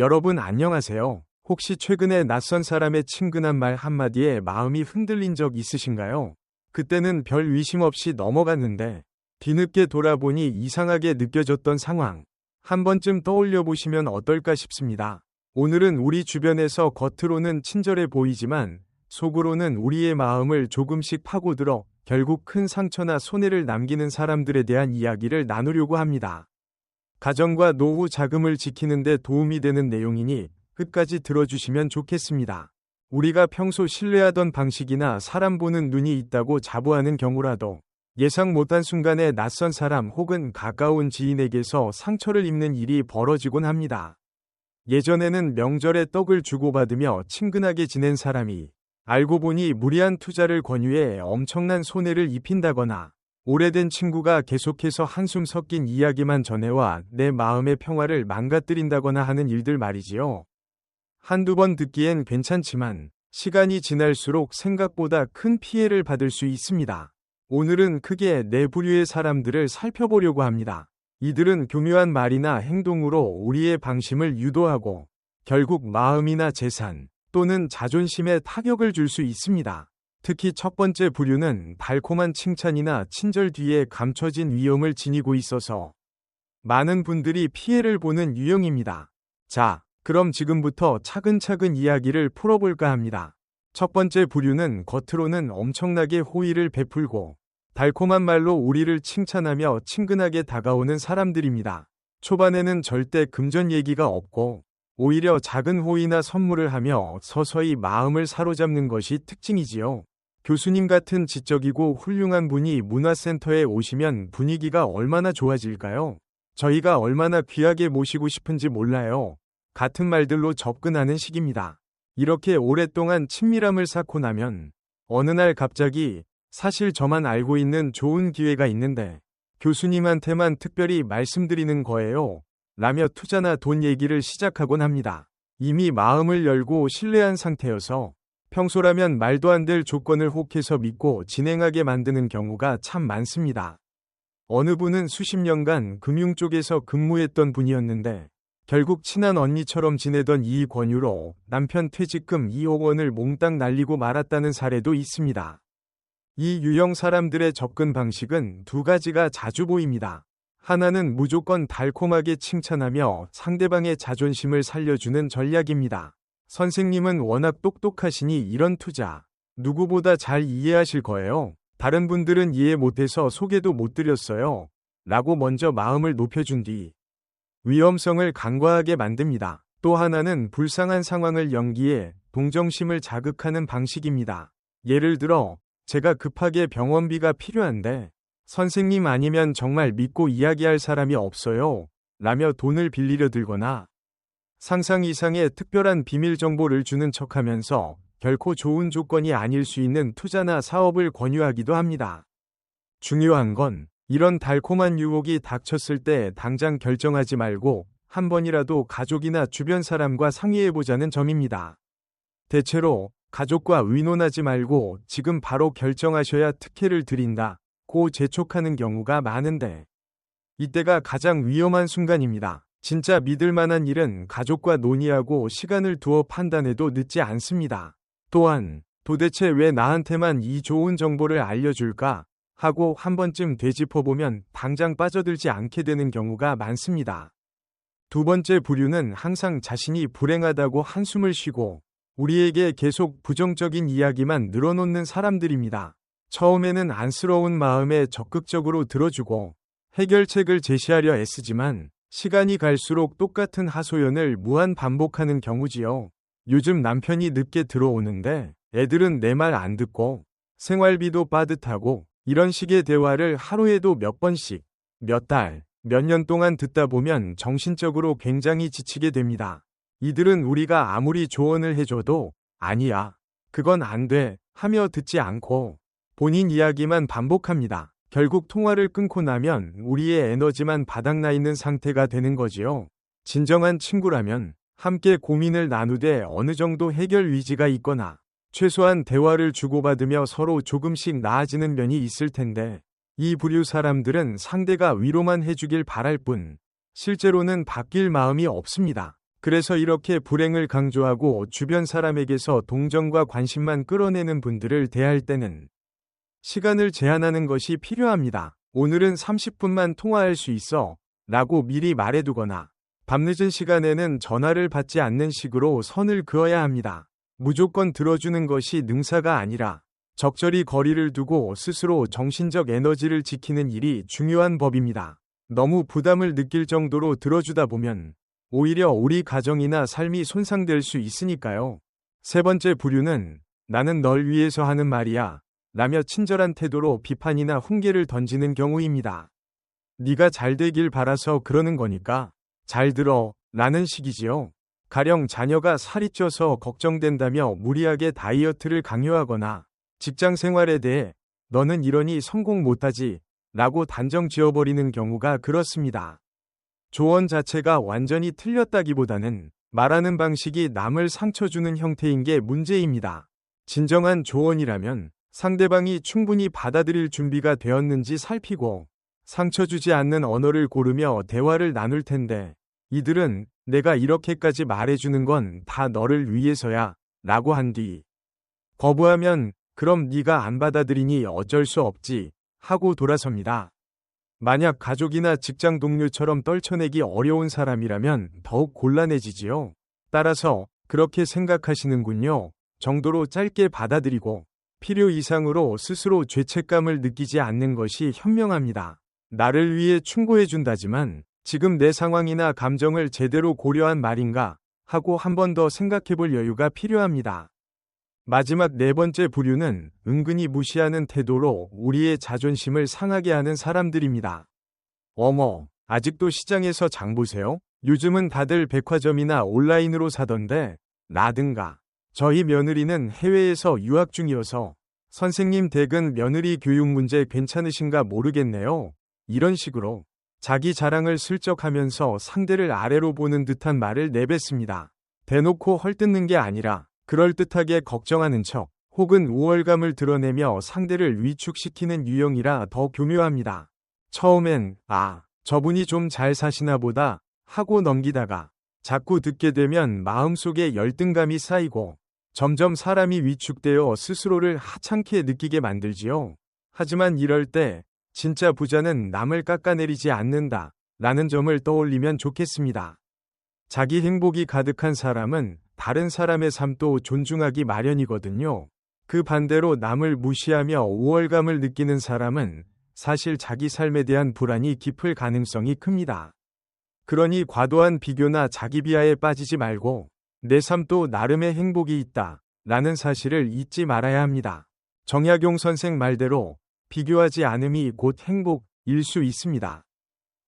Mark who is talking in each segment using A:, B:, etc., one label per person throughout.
A: 여러분 안녕하세요. 혹시 최근에 낯선 사람의 친근한 말 한마디에 마음이 흔들린 적 있으신가요? 그때는 별 의심 없이 넘어갔는데 뒤늦게 돌아보니 이상하게 느껴졌던 상황. 한 번쯤 떠올려 보시면 어떨까 싶습니다. 오늘은 우리 주변에서 겉으로는 친절해 보이지만 속으로는 우리의 마음을 조금씩 파고들어 결국 큰 상처나 손해를 남기는 사람들에 대한 이야기를 나누려고 합니다. 가정과 노후 자금을 지키는 데 도움이 되는 내용이니 끝까지 들어주시면 좋겠습니다. 우리가 평소 신뢰하던 방식이나 사람 보는 눈이 있다고 자부하는 경우라도 예상 못한 순간에 낯선 사람 혹은 가까운 지인에게서 상처를 입는 일이 벌어지곤 합니다. 예전에는 명절에 떡을 주고받으며 친근하게 지낸 사람이 알고 보니 무리한 투자를 권유해 엄청난 손해를 입힌다거나 오래된 친구가 계속해서 한숨 섞인 이야기만 전해와 내 마음의 평화를 망가뜨린다거나 하는 일들 말이지요. 한두 번 듣기엔 괜찮지만 시간이 지날수록 생각보다 큰 피해를 받을 수 있습니다. 오늘은 크게 네 부류의 사람들을 살펴보려고 합니다. 이들은 교묘한 말이나 행동으로 우리의 방심을 유도하고 결국 마음이나 재산 또는 자존심에 타격을 줄 수 있습니다. 특히 첫 번째 부류는 달콤한 칭찬이나 친절 뒤에 감춰진 위험을 지니고 있어서 많은 분들이 피해를 보는 유형입니다. 자, 그럼 지금부터 차근차근 이야기를 풀어볼까 합니다. 첫 번째 부류는 겉으로는 엄청나게 호의를 베풀고 달콤한 말로 우리를 칭찬하며 친근하게 다가오는 사람들입니다. 초반에는 절대 금전 얘기가 없고 오히려 작은 호의나 선물을 하며 서서히 마음을 사로잡는 것이 특징이지요. 교수님 같은 지적이고 훌륭한 분이 문화센터에 오시면 분위기가 얼마나 좋아질까요? 저희가 얼마나 귀하게 모시고 싶은지 몰라요. 같은 말들로 접근하는 식입니다. 이렇게 오랫동안 친밀함을 쌓고 나면 어느 날 갑자기 사실 저만 알고 있는 좋은 기회가 있는데 교수님한테만 특별히 말씀드리는 거예요. 라며 투자나 돈 얘기를 시작하곤 합니다. 이미 마음을 열고 신뢰한 상태여서 평소라면 말도 안 될 조건을 혹해서 믿고 진행하게 만드는 경우가 참 많습니다. 어느 분은 수십 년간 금융 쪽에서 근무했던 분이었는데 결국 친한 언니처럼 지내던 이 권유로 남편 퇴직금 2억 원을 몽땅 날리고 말았다는 사례도 있습니다. 이 유형 사람들의 접근 방식은 두 가지가 자주 보입니다. 하나는 무조건 달콤하게 칭찬하며 상대방의 자존심을 살려주는 전략입니다. 선생님은 워낙 똑똑하시니 이런 투자 누구보다 잘 이해하실 거예요. 다른 분들은 이해 못해서 소개도 못 드렸어요. 라고 먼저 마음을 높여준 뒤 위험성을 간과하게 만듭니다. 또 하나는 불쌍한 상황을 연기해 동정심을 자극하는 방식입니다. 예를 들어, 제가 급하게 병원비가 필요한데, 선생님 아니면 정말 믿고 이야기할 사람이 없어요. 라며 돈을 빌리려 들거나, 상상 이상의 특별한 비밀 정보를 주는 척 하면서 결코 좋은 조건이 아닐 수 있는 투자나 사업을 권유하기도 합니다. 중요한 건 이런 달콤한 유혹이 닥쳤을 때 당장 결정하지 말고 한 번이라도 가족이나 주변 사람과 상의해보자는 점입니다. 대체로 가족과 의논하지 말고 지금 바로 결정하셔야 특혜를 드린다. 고 재촉하는 경우가 많은데 이때가 가장 위험한 순간입니다. 진짜 믿을 만한 일은 가족과 논의하고 시간을 두어 판단해도 늦지 않습니다. 또한 도대체 왜 나한테만 이 좋은 정보를 알려줄까? 하고 한 번쯤 되짚어보면 당장 빠져들지 않게 되는 경우가 많습니다. 두 번째 부류는 항상 자신이 불행하다고 한숨을 쉬고 우리에게 계속 부정적인 이야기만 늘어놓는 사람들입니다. 처음에는 안쓰러운 마음에 적극적으로 들어주고 해결책을 제시하려 애쓰지만 시간이 갈수록 똑같은 하소연을 무한 반복하는 경우지요. 요즘 남편이 늦게 들어오는데 애들은 내 말 안 듣고 생활비도 빠듯하고 이런 식의 대화를 하루에도 몇 번씩, 몇 달, 몇 년 동안 듣다 보면 정신적으로 굉장히 지치게 됩니다. 이들은 우리가 아무리 조언을 해줘도 아니야, 그건 안 돼, 하며 듣지 않고 본인 이야기만 반복합니다. 결국 통화를 끊고 나면 우리의 에너지만 바닥나 있는 상태가 되는 거지요. 진정한 친구라면 함께 고민을 나누되 어느 정도 해결 위지가 있거나 최소한 대화를 주고받으며 서로 조금씩 나아지는 면이 있을 텐데 이 부류 사람들은 상대가 위로만 해주길 바랄 뿐 실제로는 바뀔 마음이 없습니다. 그래서 이렇게 불행을 강조하고 주변 사람에게서 동정과 관심만 끌어내는 분들을 대할 때는 시간을 제한하는 것이 필요합니다. 오늘은 30분만 통화할 수 있어 라고 미리 말해두거나 밤늦은 시간에는 전화를 받지 않는 식으로 선을 그어야 합니다. 무조건 들어주는 것이 능사가 아니라 적절히 거리를 두고 스스로 정신적 에너지를 지키는 일이 중요한 법입니다. 너무 부담을 느낄 정도로 들어주다 보면 오히려 우리 가정이나 삶이 손상될 수 있으니까요. 세 번째 부류는 나는 널 위해서 하는 말이야. 라며 친절한 태도로 비판이나 훈계를 던지는 경우입니다. 네가 잘 되길 바라서 그러는 거니까 잘 들어 라는 식이지요. 가령 자녀가 살이 쪄서 걱정된다며 무리하게 다이어트를 강요하거나 직장 생활에 대해 너는 이러니 성공 못하지 라고 단정 지어버리는 경우가 그렇습니다. 조언 자체가 완전히 틀렸다기보다는 말하는 방식이 남을 상처 주는 형태인 게 문제입니다. 진정한 조언이라면 상대방이 충분히 받아들일 준비가 되었는지 살피고 상처 주지 않는 언어를 고르며 대화를 나눌 텐데 이들은 내가 이렇게까지 말해주는 건 다 너를 위해서야 라고 한 뒤 거부하면 그럼 네가 안 받아들이니 어쩔 수 없지 하고 돌아섭니다. 만약 가족이나 직장 동료처럼 떨쳐내기 어려운 사람이라면 더욱 곤란해지지요. 따라서 그렇게 생각하시는군요. 정도로 짧게 받아들이고 필요 이상으로 스스로 죄책감을 느끼지 않는 것이 현명합니다. 나를 위해 충고해준다지만 지금 내 상황이나 감정을 제대로 고려한 말인가 하고 한 번 더 생각해 볼 여유가 필요합니다. 마지막 네 번째 부류는 은근히 무시하는 태도로 우리의 자존심을 상하게 하는 사람들입니다. 어머, 아직도 시장에서 장 보세요? 요즘은 다들 백화점이나 온라인으로 사던데, 라든가. 저희 며느리는 해외에서 유학 중이어서 선생님 댁은 며느리 교육 문제 괜찮으신가 모르겠네요. 이런 식으로 자기 자랑을 슬쩍 하면서 상대를 아래로 보는 듯한 말을 내뱉습니다. 대놓고 헐뜯는 게 아니라 그럴듯하게 걱정하는 척 혹은 우월감을 드러내며 상대를 위축시키는 유형이라 더 교묘합니다. 처음엔 아, 저분이 좀 잘 사시나 보다 하고 넘기다가 자꾸 듣게 되면 마음속에 열등감이 쌓이고 점점 사람이 위축되어 스스로를 하찮게 느끼게 만들지요. 하지만 이럴 때 진짜 부자는 남을 깎아내리지 않는다 라는 점을 떠올리면 좋겠습니다. 자기 행복이 가득한 사람은 다른 사람의 삶도 존중하기 마련이거든요. 그 반대로 남을 무시하며 우월감을 느끼는 사람은 사실 자기 삶에 대한 불안이 깊을 가능성이 큽니다. 그러니 과도한 비교나 자기 비하에 빠지지 말고 내 삶도 나름의 행복이 있다 라는 사실을 잊지 말아야 합니다. 정약용 선생 말대로 비교하지 않음이 곧 행복일 수 있습니다.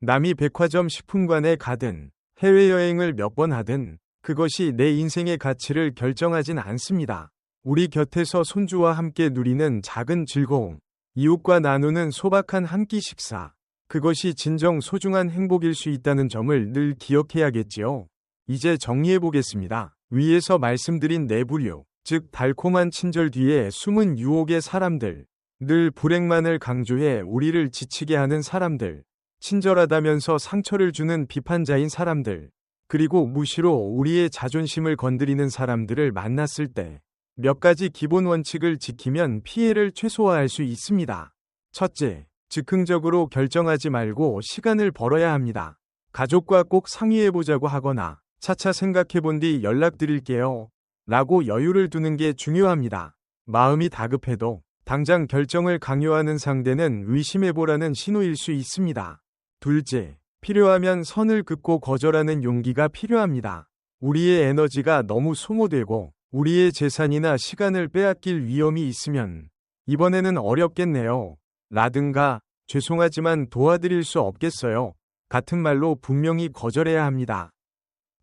A: 남이 백화점 식품관에 가든 해외여행을 몇 번 하든 그것이 내 인생의 가치를 결정하진 않습니다. 우리 곁에서 손주와 함께 누리는 작은 즐거움, 이웃과 나누는 소박한 한 끼 식사, 그것이 진정 소중한 행복일 수 있다는 점을 늘 기억해야겠지요. 이제 정리해 보겠습니다. 위에서 말씀드린 네 부류, 즉 달콤한 친절 뒤에 숨은 유혹의 사람들, 늘 불행만을 강조해 우리를 지치게 하는 사람들, 친절하다면서 상처를 주는 비판자인 사람들, 그리고 무시로 우리의 자존심을 건드리는 사람들을 만났을 때 몇 가지 기본 원칙을 지키면 피해를 최소화할 수 있습니다. 첫째, 즉흥적으로 결정하지 말고 시간을 벌어야 합니다. 가족과 꼭 상의해보자고 하거나 차차 생각해본 뒤 연락드릴게요. 라고 여유를 두는 게 중요합니다. 마음이 다급해도 당장 결정을 강요하는 상대는 의심해보라는 신호일 수 있습니다. 둘째, 필요하면 선을 긋고 거절하는 용기가 필요합니다. 우리의 에너지가 너무 소모되고 우리의 재산이나 시간을 빼앗길 위험이 있으면 이번에는 어렵겠네요. 라든가 죄송하지만 도와드릴 수 없겠어요. 같은 말로 분명히 거절해야 합니다.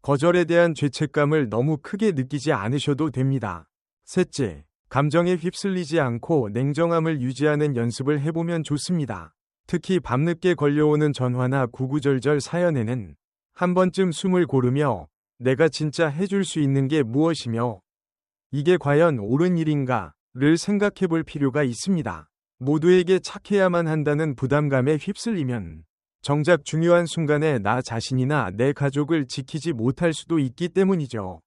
A: 거절에 대한 죄책감을 너무 크게 느끼지 않으셔도 됩니다. 셋째, 감정에 휩쓸리지 않고 냉정함을 유지하는 연습을 해보면 좋습니다. 특히 밤늦게 걸려오는 전화나 구구절절 사연에는 한 번쯤 숨을 고르며 내가 진짜 해줄 수 있는 게 무엇이며 이게 과연 옳은 일인가를 생각해 볼 필요가 있습니다. 모두에게 착해야만 한다는 부담감에 휩쓸리면 정작 중요한 순간에 나 자신이나 내 가족을 지키지 못할 수도 있기 때문이죠.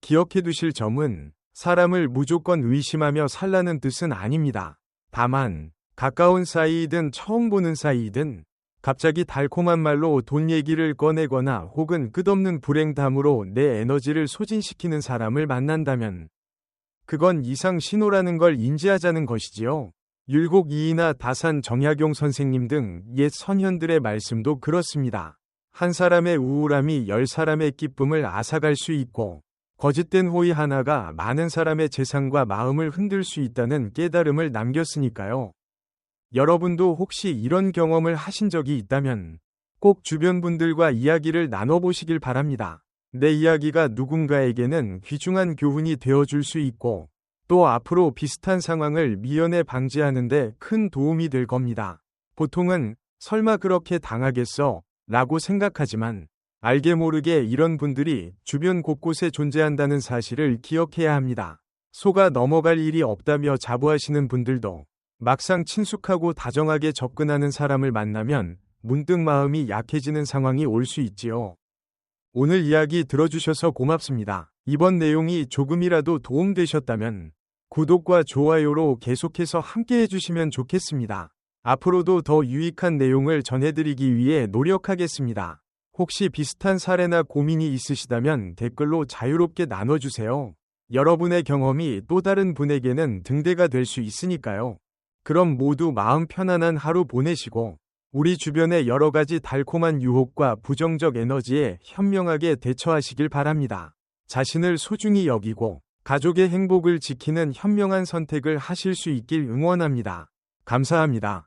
A: 기억해 두실 점은 사람을 무조건 의심하며 살라는 뜻은 아닙니다. 다만, 가까운 사이이든 처음 보는 사이이든 갑자기 달콤한 말로 돈 얘기를 꺼내거나 혹은 끝없는 불행담으로 내 에너지를 소진시키는 사람을 만난다면 그건 이상 신호라는 걸 인지하자는 것이지요. 율곡 이이나 다산 정약용 선생님 등 옛 선현들의 말씀도 그렇습니다. 한 사람의 우울함이 열 사람의 기쁨을 앗아갈 수 있고 거짓된 호의 하나가 많은 사람의 재산과 마음을 흔들 수 있다는 깨달음을 남겼으니까요. 여러분도 혹시 이런 경험을 하신 적이 있다면 꼭 주변 분들과 이야기를 나눠보시길 바랍니다. 내 이야기가 누군가에게는 귀중한 교훈이 되어줄 수 있고 또 앞으로 비슷한 상황을 미연에 방지하는데 큰 도움이 될 겁니다. 보통은 설마 그렇게 당하겠어? 라고 생각하지만 알게 모르게 이런 분들이 주변 곳곳에 존재한다는 사실을 기억해야 합니다. 속아 넘어갈 일이 없다며 자부하시는 분들도 막상 친숙하고 다정하게 접근하는 사람을 만나면 문득 마음이 약해지는 상황이 올 수 있지요. 오늘 이야기 들어주셔서 고맙습니다. 이번 내용이 조금이라도 도움되셨다면 구독과 좋아요로 계속해서 함께 해주시면 좋겠습니다. 앞으로도 더 유익한 내용을 전해드리기 위해 노력하겠습니다. 혹시 비슷한 사례나 고민이 있으시다면 댓글로 자유롭게 나눠주세요. 여러분의 경험이 또 다른 분에게는 등대가 될 수 있으니까요. 그럼 모두 마음 편안한 하루 보내시고 우리 주변의 여러 가지 달콤한 유혹과 부정적 에너지에 현명하게 대처하시길 바랍니다. 자신을 소중히 여기고 가족의 행복을 지키는 현명한 선택을 하실 수 있길 응원합니다. 감사합니다.